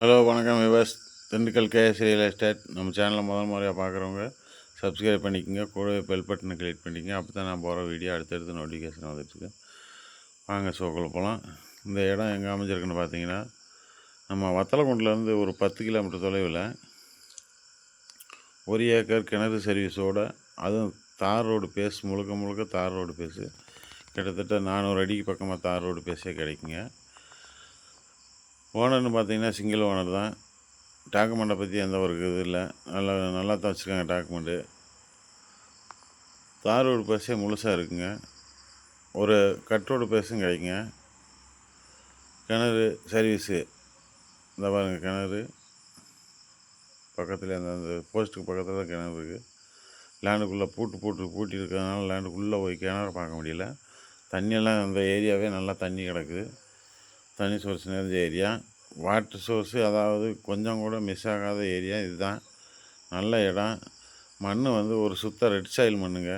Hello வணக்கம் விவாஸ். Dindigul KS real estate. நம்ம சேனலில் முதல் முறையாக பார்க்குறவங்க சப்ஸ்கிரைப் பண்ணிக்கோங்க. கூடவே பெல் பட்டனை கிளிக் பண்ணிக்கங்க. அப்போ தான் நான் போகிற வீடியோ அடுத்தடுத்து நோட்டிஃபிகேஷன் வந்துட்டுருக்கு வாங்க சோக்கில் போகலாம் இந்த இடம் எங்கே அமைஞ்சிருக்குன்னு பார்த்தீங்கன்னா நம்ம வத்தலக்குண்டிலேருந்து ஒரு பத்து கிலோமீட்டர் தொலைவில் ஒரு ஏக்கர் கிணறு சர்வீஸோட அதுவும் தார் ரோடு பேஸ் முழுக்க முழுக்க தார் ரோடு பேஸு. கிட்டத்தட்ட நானூறு அடிக்கு பக்கமாக தார் ரோடு பேஸே கிடைக்குங்க. ஓனர்னு பார்த்தீங்கன்னா சிங்கிள் ஓனர் தான். டாக்குமெண்ட்டை பற்றி எந்த ஒரு இது இல்லை. நல்லா நல்லா தான் வச்சுருக்காங்க டாக்குமெண்ட்டு. தார் ரோடு பேசே முழுசாக இருக்குங்க. ஒரு கட் ரோடு கிடைக்குங்க. கிணறு சர்வீஸு. இந்த பாருங்கள் கிணறு. பக்கத்தில் அந்த அந்த போஸ்ட்டுக்கு பக்கத்தில் தான் கிணறு இருக்குது லேண்டுக்குள்ளே பூட்டு பூட்டு பூட்டி இருக்கிறதுனால லேண்டுக்குள்ளே போய் கிணறு பார்க்க முடியல. தண்ணியெல்லாம் அந்த ஏரியாவே நல்லா தண்ணி கிடக்குது தண்ணி சோர்ஸ் நிறைஞ்ச ஏரியா வாட்டர் சோர்ஸு அதாவது கொஞ்சம் கூட மிஸ் ஆகாத ஏரியா இதுதான். நல்ல இடம். மண் வந்து ஒரு சுத்த ரெட் சாயில் மண்ணுங்க.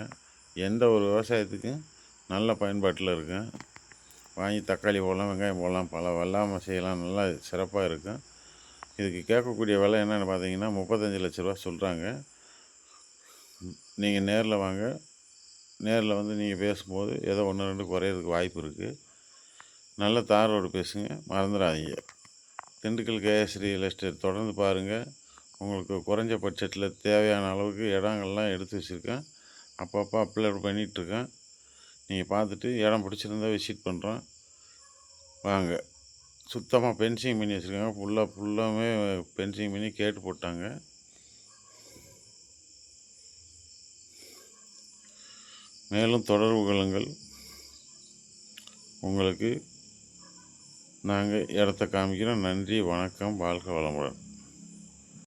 எந்த ஒரு விவசாயத்துக்கும் நல்ல பயன்பாட்டில் இருக்கும். வாங்கி தக்காளி போடலாம் வெங்காயம் போடலாம் பல வெள்ளாமை செய்யலாம். நல்லா சிறப்பாக இருக்கும். இதுக்கு கேட்கக்கூடிய விலை என்னென்னு பார்த்தீங்கன்னா முப்பத்தஞ்சு லட்ச ரூபா சொல்கிறாங்க நீங்கள் நேரில் வாங்க. நேரில் வந்து நீங்கள் பேசும்போது ஏதோ ஒன்று ரெண்டு குறையிறதுக்கு வாய்ப்பு இருக்குது நல்ல தார் ரோடு பேசுங்க மறந்துடாதீங்க திண்டுக்கல் கேஎஸ் ரியல் எஸ்டேட் தொடர்ந்து பாருங்கள் உங்களுக்கு குறைஞ்ச பட்ஜெட்டில் தேவையான அளவுக்கு இடங்கள்லாம் எடுத்து வச்சுருக்கேன். அப்பப்போ அப்லோட் பண்ணிகிட்ருக்கேன். நீங்கள் பார்த்துட்டு இடம் பிடிச்சிருந்தா விசிட் பண்ணுறோம் வாங்க. சுத்தமாக பென்சிங் பண்ணி வச்சுருக்காங்க. ஃபுல்லாக ஃபுல்லாமே பென்சிங் பண்ணி கேட்டு போட்டாங்க. மேலும் தொடர்பு கொள்ளுங்கள். உங்களுக்கு நாங்கள் இடத்த காமிக்கிறோம். நன்றி வணக்கம் வாழ்க வளமுடன்.